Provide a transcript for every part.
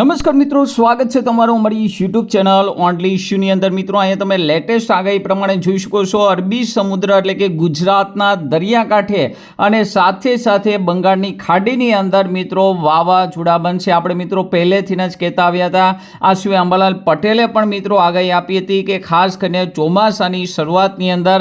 નમસ્કાર મિત્રો, સ્વાગત છે તમારું અમારી યુટ્યુબ ચેનલ ઓનલી ઇશ્યુની અંદર. મિત્રો, અહીંયા તમે લેટેસ્ટ આગાહી પ્રમાણે જોઈ શકો છો અરબી સમુદ્ર એટલે કે ગુજરાતના દરિયાકાંઠે અને સાથે સાથે બંગાળની ખાડીની અંદર મિત્રો વાવાઝોડા બનશે. આપણે મિત્રો પહેલેથી જ કહેતા આવ્યા હતા. આ સિવાય અંબાલાલ પટેલે પણ મિત્રો આગાહી આપી હતી કે ખાસ કરીને ચોમાસાની શરૂઆતની અંદર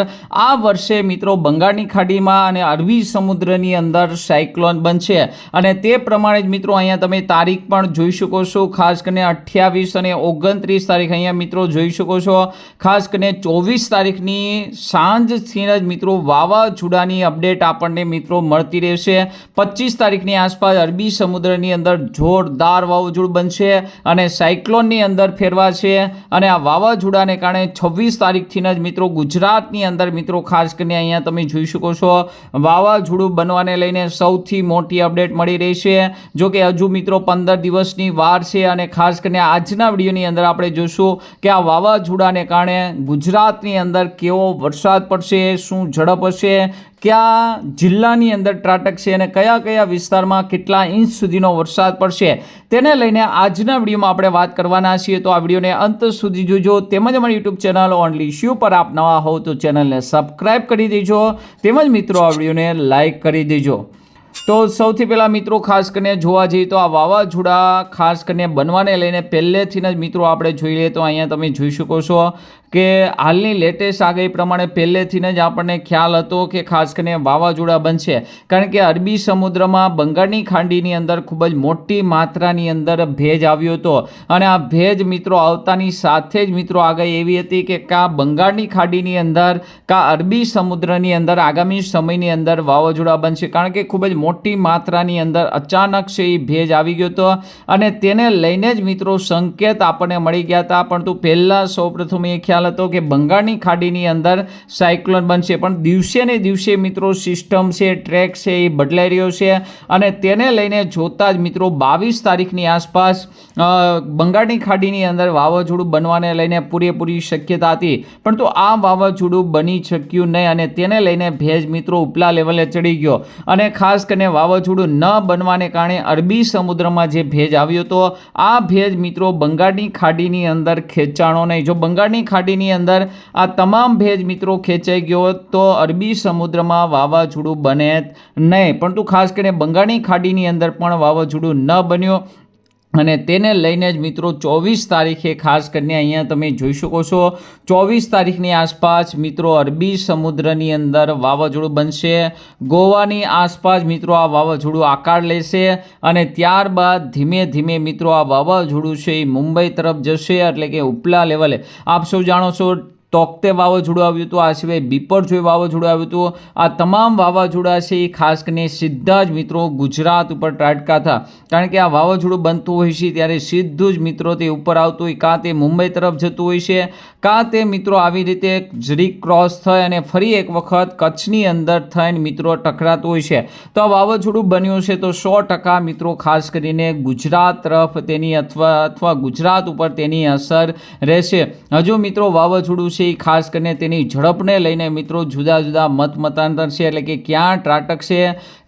આ વર્ષે મિત્રો બંગાળની ખાડીમાં અને અરબી સમુદ્રની અંદર સાયક્લોન બનશે. અને તે પ્રમાણે જ મિત્રો અહીંયા તમે તારીખ પણ જોઈ શકો છો ખાસ કરીને અઠ્યાવીસ અને ઓગણત્રીસ તારીખ અહીંયા મિત્રો જોઈ શકો છો. ખાસ કરીને ચોવીસ તારીખની સાંજથી જ મિત્રો વાવાઝોડાની અપડેટ આપણને મિત્રો મળતી રહેશે. પચીસ તારીખની આસપાસ અરબી સમુદ્રની અંદર જોરદાર વાવાઝોડું બનશે અને સાયક્લોનની અંદર ફેરવાશે. અને આ વાવાઝોડાને કારણે છવ્વીસ તારીખથી જ મિત્રો ગુજરાતની અંદર મિત્રો ખાસ કરીને અહીંયા તમે જોઈ શકો છો. વાવાઝોડું બનવાને લઈને સૌથી મોટી અપડેટ મળી રહી છે જો હજુ મિત્રો પંદર દિવસની વાર છે અને ખાસ કરીને આજના વિડીયોની અંદર આપણે જોશું કે આ વાવાઝોડાને કારણે ગુજરાતની અંદર કેવો વરસાદ પડશે, શું ઝડપ હશે, કયા જિલ્લાની અંદર ત્રાટક છે અને કયા કયા વિસ્તારમાં કેટલા ઇંચ સુધીનો વરસાદ પડશે તેને લઈને આજના વિડીયોમાં આપણે વાત કરવાના છીએ. તો આ વિડીયોને અંત સુધી જોજો. તેમજ અમારી યુટ્યુબ ચેનલ ઓનલી શ્યુ પર આપ નવા હોવ તો ચેનલને સબસ્ક્રાઈબ કરી દેજો. તેમજ મિત્રો, આ વિડીયોને લાઇક કરી દેજો. તો સૌથી પહેલાં મિત્રો ખાસ કરીને જોવા જઈએ તો આ વાવાઝોડા ખાસ કરીને બનવાને લઈને પહેલેથી જ મિત્રો આપણે જોઈ લઈએ તો અહીંયા તમે જોઈ શકો છો કે હાલની લેટેસ્ટ આગાહી પ્રમાણે પહેલેથી જ આપણને ખ્યાલ હતો કે ખાસ કરીને વાવાઝોડા બનશે. કારણ કે અરબી સમુદ્રમાં બંગાળની ખાંડીની અંદર ખૂબ જ મોટી માત્રાની અંદર ભેજ આવ્યો હતો. અને આ ભેજ મિત્રો આવતાની સાથે જ મિત્રો આગાહી એવી હતી કે કા બંગાળની ખાડીની અંદર, કા અરબી સમુદ્રની અંદર આગામી સમયની અંદર વાવાઝોડા બનશે. કારણ કે ખૂબ જ મોટી માત્રાની અંદર અચાનક છે એ ભેજ આવી ગયો હતો અને તેને લઈને જ મિત્રો સંકેત આપણને મળી ગયા હતા. પરંતુ પહેલાં સૌપ્રથમ એ ખ્યાલ હતો કે બંગાળની ખાડીની અંદર સાયક્લોન બનશે. પણ દિવસે ને દિવસે મિત્રો સિસ્ટમ છે, ટ્રેક છે એ બદલાઈ રહ્યો છે અને તેને લઈને જોતા જ મિત્રો બાવીસ તારીખની આસપાસ બંગાળની ખાડીની અંદર વાવાઝોડું બનવાને લઈને પૂરેપૂરી શક્યતા હતી. પરંતુ આ વાવાઝોડું બની શક્યું નહીં અને તેને લઈને ભેજ મિત્રો ઉપલા લેવલે ચડી ગયો. અને ખાસ કરીને વાવાઝોડું ન બનવાને કારણે અરબી સમુદ્રમાં જે ભેજ આવ્યો હતો, આ ભેજ મિત્રો બંગાળની ખાડીની અંદર ખેંચાણો નહીં. જો બંગાળની ખાડીની અંદર આ તમામ ભેજ મિત્રો ખેંચાઈ ગયો તો અરબી સમુદ્રમાં વાવાઝોડું બને નહીં. પરંતુ ખાસ કરીને બંગાળની ખાડીની અંદર પણ વાવાઝોડું ન બન્યું. અને તેને લઈને જ મિત્રો ચોવીસ તારીખે ખાસ કરીને અહીંયા તમે જોઈ શકો છો, ચોવીસ તારીખની આસપાસ મિત્રો અરબી સમુદ્રની અંદર વાવાઝોડું બનશે, ગોવાની આસપાસ મિત્રો આ વાવાઝોડું આકાર લેશે અને ત્યારબાદ ધીમે ધીમે મિત્રો આ વાવાઝોડું છે એ મુંબઈ તરફ જશે એટલે કે ઉપલા લેવલે. આપ સૌ જાણો છો તોકતે વાવાઝોડું આવ્યું હતું. આ સિવાય બીપરજોય વાવાઝોડું આવ્યું હતું. આ તમામ વાવાઝોડા છે એ ખાસ કરીને સીધા જ મિત્રો ગુજરાત ઉપર ત્રાટકા હતા. કારણ કે આ વાવાઝોડું બનતું હોય છે ત્યારે સીધું જ મિત્રો તે ઉપર આવતું હોય, કાં તે મુંબઈ તરફ જતું હોય છે, કાં તે મિત્રો આવી રીતે જરી ક્રોસ થઈ અને ફરી એક વખત કચ્છની અંદર થઈને મિત્રો ટકરાતું હોય છે. તો આ વાવાઝોડું બન્યું છે તો સો ટકા મિત્રો ખાસ કરીને ગુજરાત તરફ તેની અથવા અથવા ગુજરાત ઉપર તેની અસર રહેશે. હજુ મિત્રો વાવાઝોડું છે, ખાસ કરીને તેની ઝડપને લઈને મિત્રો જુદા જુદા મત મતાંતર છે, એટલે કે ક્યાં ત્રાટક છે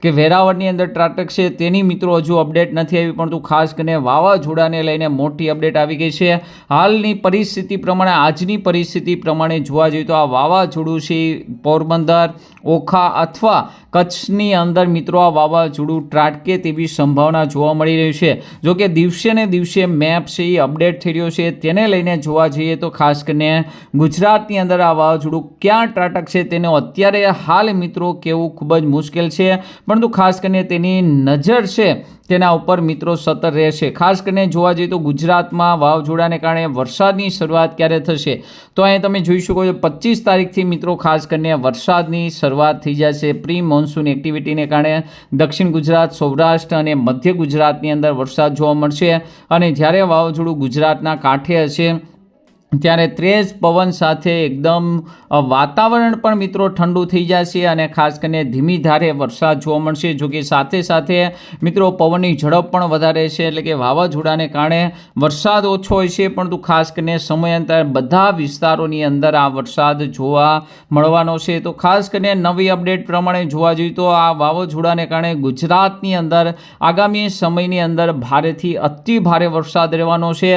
કે વેરાવળની અંદર ત્રાટક છે તેની મિત્રો હજુ અપડેટ નથી આવી, પરંતુ ખાસ કરીને વાવાઝોડાને લઈને મોટી અપડેટ આવી ગઈ છે. હાલની પરિસ્થિતિ પ્રમાણે, આજની પરિસ્થિતિ પ્રમાણે જોવા જઈએ તો આ વાવાઝોડું છે, પોરબંદર ઓખા અથવા કચ્છની અંદર મિત્રો આ વાવાઝોડું ત્રાટકે તેવી સંભાવના જોવા મળી રહી છે. જો કે દિવસે ને દિવસે મેપ છે એ અપડેટ થઈ રહ્યો છે. તેને લઈને જોવા જઈએ તો ખાસ કરીને ગુજરાતની અંદર આ વાવાઝોડું ક્યાં ત્રાટકશે તેનો અત્યારે હાલ મિત્રો કહેવું ખૂબ જ મુશ્કેલ છે. પરંતુ ખાસ કરીને તેની નજર છે તેના ઉપર મિત્રો સતત રહેશે. ખાસ કરીને જોવા જઈએ તો ગુજરાતમાં વાવાઝોડાને કારણે વરસાદની શરૂઆત ક્યારે થશે? તો અહીં તમે જોઈ શકો છો પચીસ તારીખથી મિત્રો ખાસ કરીને વરસાદની શરૂઆત થઈ જશે. પ્રી મોન્સૂન એક્ટિવિટીને કારણે દક્ષિણ ગુજરાત, સૌરાષ્ટ્ર અને મધ્ય ગુજરાતની અંદર વરસાદ જોવા મળશે અને જ્યારે વાવાઝોડું ગુજરાતના કાંઠે હશે ત્યારે ત્રેજ પવન સાથે એકદમ વાતાવરણ પણ મિત્રો ઠંડુ થઈ જશે અને ખાસ કરીને ધીમી ધારે વરસાદ જોવા મળશે, જો કે સાથે સાથે મિત્રો પવનની ઝડપ પણ વધારે છે, એટલે કે વાવાઝોડાને કારણે વરસાદ ઓછો હોય છે, પરંતુ ખાસ કરીને સમયાંતરે બધા વિસ્તારોની અંદર આ વરસાદ જોવા મળવાનો છે. તો ખાસ કરીને નવી અપડેટ પ્રમાણે જોવા જઈએ તો આ વાવાઝોડાને કારણે ગુજરાતની અંદર આગામી સમયની અંદર ભારેથી અતિ ભારે વરસાદ રહેવાનો છે.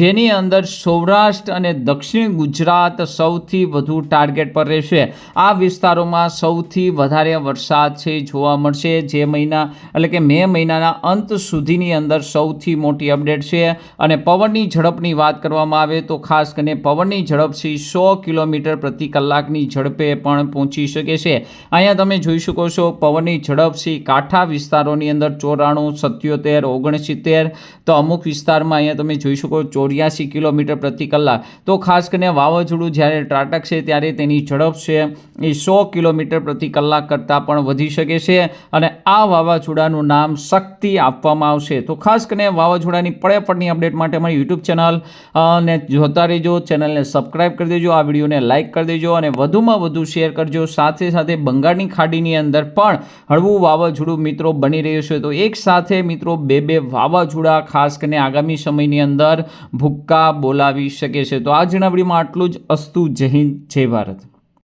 જેની અંદર સૌરાષ્ટ્ર અને દક્ષિણ ગુજરાત સૌથી વધુ ટાર્ગેટ પર રહેશે. આ વિસ્તારોમાં સૌથી વધારે વરસાદ છે જોવા મળશે. જે મહિના, એટલે કે મે મહિનાના અંત સુધીની અંદર સૌથી મોટી અપડેટ છે. અને પવનની ઝડપની વાત કરવામાં આવે તો ખાસ કરીને પવનની ઝડપથી સો કિલોમીટર પ્રતિ કલાકની ઝડપે પણ પહોંચી શકે છે. અહીંયા તમે જોઈ શકો છો પવનની ઝડપથી કાંઠા વિસ્તારોની અંદર ચોરાણું, સત્યોતેર, ઓગણસિત્તેર. તો અમુક વિસ્તારમાં અહીંયા તમે જોઈ શકો ચોર્યાસી કિલોમીટર પ્રતિ કલાક. તો ખાસ કરીને વાવાઝોડું જ્યારે ત્રાટકશે ત્યારે તેની ઝડપ છે એ સો કિલોમીટર પ્રતિ કલાક કરતાં પણ વધી શકે છે અને આ વાવાઝોડાનું નામ શક્તિ આપવામાં આવશે. તો ખાસ કરીને વાવાઝોડાની પડે પડની અપડેટ માટે અમારી યુટ્યુબ ચેનલ ને જોતા રહેજો. ચેનલને સબસ્ક્રાઈબ કરી દેજો, આ વિડીયોને લાઇક કરી દેજો અને વધુમાં વધુ શેર કરજો. સાથે સાથે બંગાળની ખાડીની અંદર પણ હળવું વાવાઝોડું મિત્રો બની રહ્યું છે. તો એક સાથે મિત્રો બે બે વાવાઝોડા ખાસ કરીને આગામી સમયની અંદર ભૂક્કા બોલાવી શકે છે. તો આજના વિડીયોમાં આટલું જ. અસ્તુ જય હિન્દ જય ભારત.